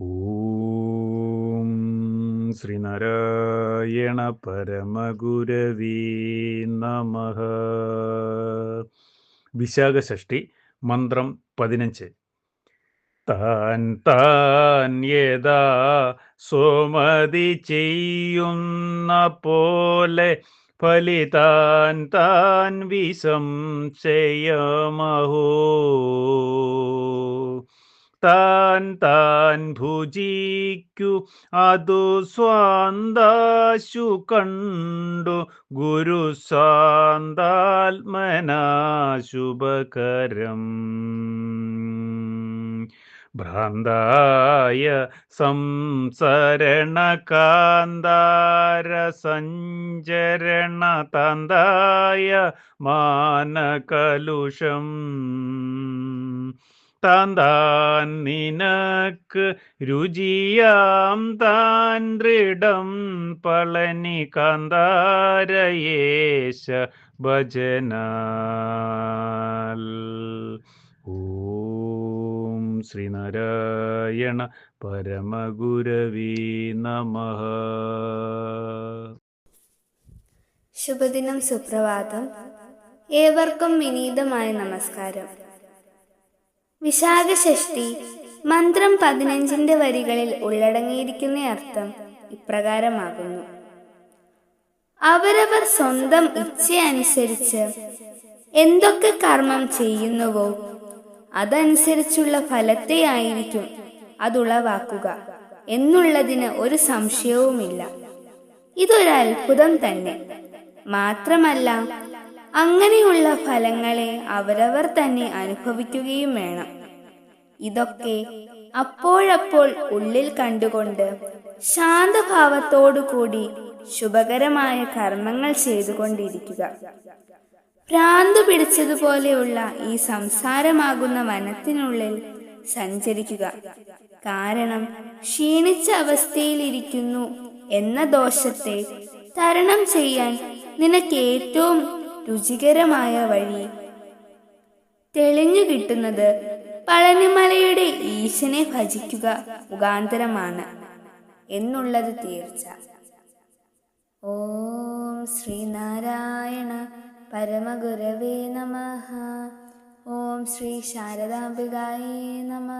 ഓം ശ്രീനാരായണ പരമഗുരവീ നമ. വിശാഖഷ്ടി മന്ത്രം പതിനഞ്ച്. താൻ താൻ സോമതി ചെയ്യുന്ന പോലെ ഫലിതാൻ താൻ വിസംശയമഹോ. താൻ ഭുജിക്കു അതു സ്വാന്താശു കണ്ടു. ഗുരു ശുഭകരം ഭ്രാന്തായ സംസരണ കാന്താര സഞ്ചരണ തന്തായ മാനകലുഷം. താൻ നിനക്ക് രുചിയാം താൻ ദൃഢം പളനി കാന്താരയേശ ഭജനാൽ. ഓം ശ്രീനാരായണ പരമഗുരവീ നമ. ശുഭദിനം സുപ്രഭാതം. ഏവർക്കും വിനീതമായ നമസ്കാരം. വിശാഖഷഷ്ടി മന്ത്രം പതിനഞ്ചിന്റെ വരികളിൽ ഉള്ളടങ്ങിയിരിക്കുന്ന അർത്ഥം ഇപ്രകാരമാകുന്നു. അവരവർ സ്വന്തം ഇച്ഛയനുസരിച്ച് എന്തൊക്കെ കർമ്മം ചെയ്യുന്നുവോ അതനുസരിച്ചുള്ള ഫലത്തെ ആയിരിക്കും അതുളവാക്കുക എന്നുള്ളതിന് ഒരു സംശയവുമില്ല. ഇതൊരത്ഭുതം തന്നെ. മാത്രമല്ല അങ്ങനെയുള്ള ഫലങ്ങളെ അവരവർ തന്നെ അനുഭവിക്കുകയും വേണം. ഇതൊക്കെ അപ്പോഴപ്പോൾ ഉള്ളിൽ കണ്ടുകൊണ്ട് ശാന്തഭാവത്തോടുകൂടി ശുഭകരമായ കർമ്മങ്ങൾ ചെയ്തുകൊണ്ടിരിക്കുക. ഭ്രാന്ത് പിടിച്ചതുപോലെയുള്ള ഈ സംസാരമാകുന്ന വനത്തിനുള്ളിൽ സഞ്ചരിക്കുക. കാരണം ക്ഷീണിച്ച അവസ്ഥയിലിരിക്കുന്നു എന്ന ദോഷത്തെ തരണം ചെയ്യാൻ നിനക്ക് ഏറ്റവും രുചികരമായ വഴി. തെളിഞ്ഞു കിട്ടുന്നത് പളനിമലയുടെ ഈശനെ ഭജിക്കുക മുഖാന്തരമാണ് എന്നുള്ളത് തീർച്ച. ഓം ശ്രീനാരായണ പരമഗുരവേ നമ. ഓം ശ്രീ ശാരദാംബികായേ നമ.